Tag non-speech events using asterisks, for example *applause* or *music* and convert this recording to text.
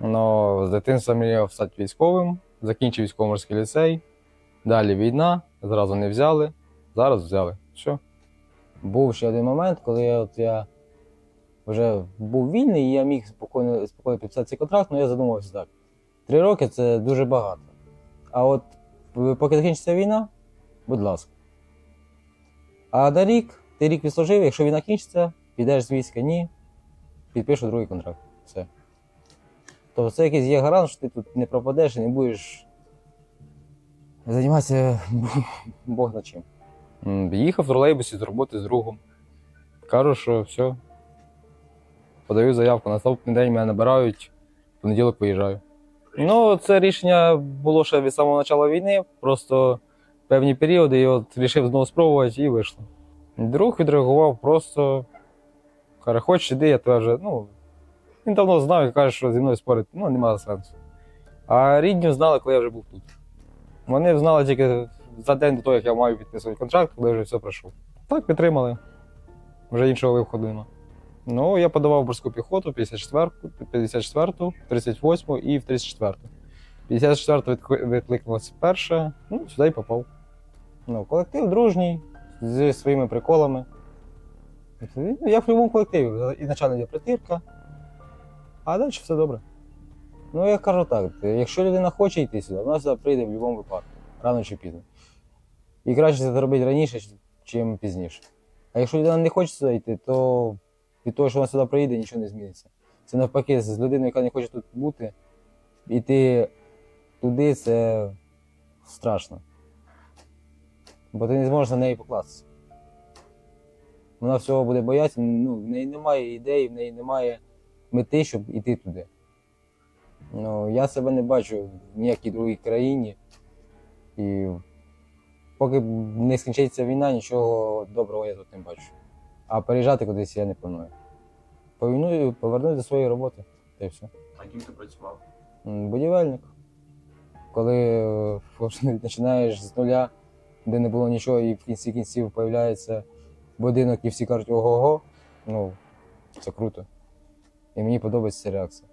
Но з дитинства мріяв стати військовим, закінчив військово-морський ліцей. Далі війна, зразу не взяли, зараз взяли. Все. Був ще один момент, коли я, от я вже був вільний, і я міг спокійно, спокійно підписати цей контракт, але я задумався так. Три роки це дуже багато. А от поки закінчиться війна, будь ласка. А на рік, ти рік відслужив, якщо війна кінчиться, підеш з війська, ні, підпишу другий контракт. Все. Тобто це якийсь є гарант, що ти тут не пропадеш і не будеш займатися *laughs* Бог на чим. Їхав в тролейбусі з роботи з другом. Кажу, що все. Подаю заявку, наступний день мене набирають, в понеділок виїжджаю. Ну, це рішення було ще від самого початку війни, просто певні періоди, і от вирішив знову спробувати і вийшло. Друг відреагував просто. Каже, хочеш іди, я тебе вже. Ну, він давно знав і каже, що зі мною спорити ну, немає сенсу. А рідні знали, коли я вже був тут. Вони знали тільки за день до того, як я маю підписувати контракт, коли вже все пройшов. Так, підтримали. Вже іншого виходу нема. Ну, я подавав в морську піхоту 54-ку, 54-ту, 38-му і в 34-ту. 54-ту відкли- відкликнулася перша, ну, сюди і попав. Ну, колектив дружній, зі своїми приколами. Ну, Я в будь-якому колективі. Ізначально йде притирка, а далі все добре. Ну, я кажу так, якщо людина хоче йти сюди, вона сюди прийде в будь-якому випадку, рано чи пізно. І краще це зробити раніше, ніж пізніше. А якщо людина не хоче сюди йти, то від того, що вона сюди приїде, нічого не зміниться. Це навпаки, з людиною, яка не хоче тут бути, йти туди це страшно. Бо ти не зможеш на неї покластися. Вона всього буде боятися, ну, в неї немає ідеї, в неї немає мети, щоб іти туди. Ну, я себе не бачу в ніякій другій країні. І поки не скінчиться війна, нічого доброго я тут не бачу. А переїжджати кудись я не планую. По війну повернусь до своєї роботи, та й все. А ким ти працював? Будівельник. Коли е, *laughs* починаєш з нуля, де не було нічого, і в кінці кінців з'являється будинок, і всі кажуть ого-го, ну, це круто. І мені подобається реакція.